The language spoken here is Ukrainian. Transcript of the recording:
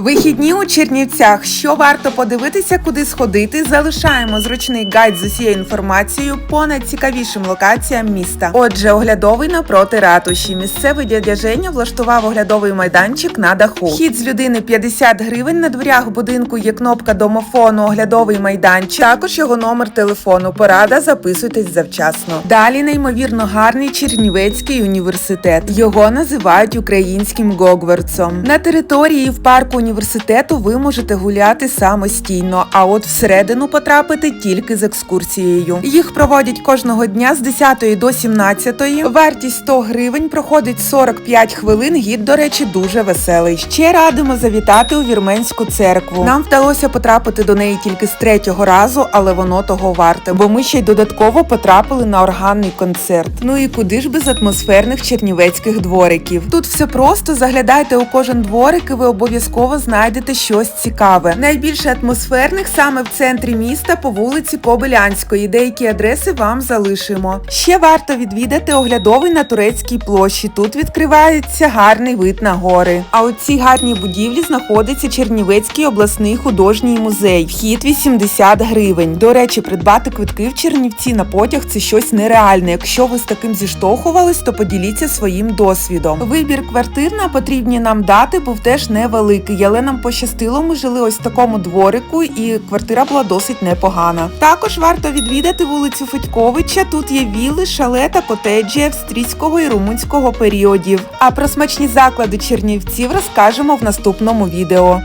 Вихідні у Чернівцях. Що варто подивитися, куди сходити? Залишаємо зручний гайд з усією інформацією по найцікавішим локаціям міста. Отже, оглядовий напроти ратуші. Місцевий дядя влаштував оглядовий майданчик на даху. Вхід з людини 50 гривень. На дверях будинку є кнопка домофону, оглядовий майданчик. Також його номер телефону. Порада записуйтесь завчасно. Далі неймовірно гарний Чернівецький університет. Його називають українським Гогвардсом. На території в парку університету ви можете гуляти самостійно, а от всередину потрапити тільки з екскурсією. Їх проводять кожного дня з 10 до 17. Вартість 100 гривень проходить 45 хвилин. Гід, до речі, дуже веселий. Ще радимо завітати у вірменську церкву. Нам вдалося потрапити до неї тільки з третього разу, але воно того варте, бо ми ще й додатково потрапили на органний концерт. Ну і куди ж без атмосферних чернівецьких двориків? Тут все просто заглядайте у кожен дворик, і ви обов'язково знайдете щось цікаве. Найбільше атмосферних саме в центрі міста по вулиці Кобилянської. Деякі адреси вам залишимо. Ще варто відвідати оглядовий на турецькій площі. Тут відкривається гарний вид на гори. А у цій гарній будівлі знаходиться Чернівецький обласний художній музей. Вхід 80 гривень. До речі, придбати квитки в Чернівці на потяг це щось нереальне. Якщо ви з таким зіштовхувались, то поділіться своїм досвідом. Вибір квартир на потрібні нам дати був теж невеликий, нам пощастило. Ми жили ось в такому дворику, і квартира була досить непогана. Також варто відвідати вулицю Федьковича. Тут є віли, шале та котеджі австрійського і румунського періодів. А про смачні заклади чернівців розкажемо в наступному відео.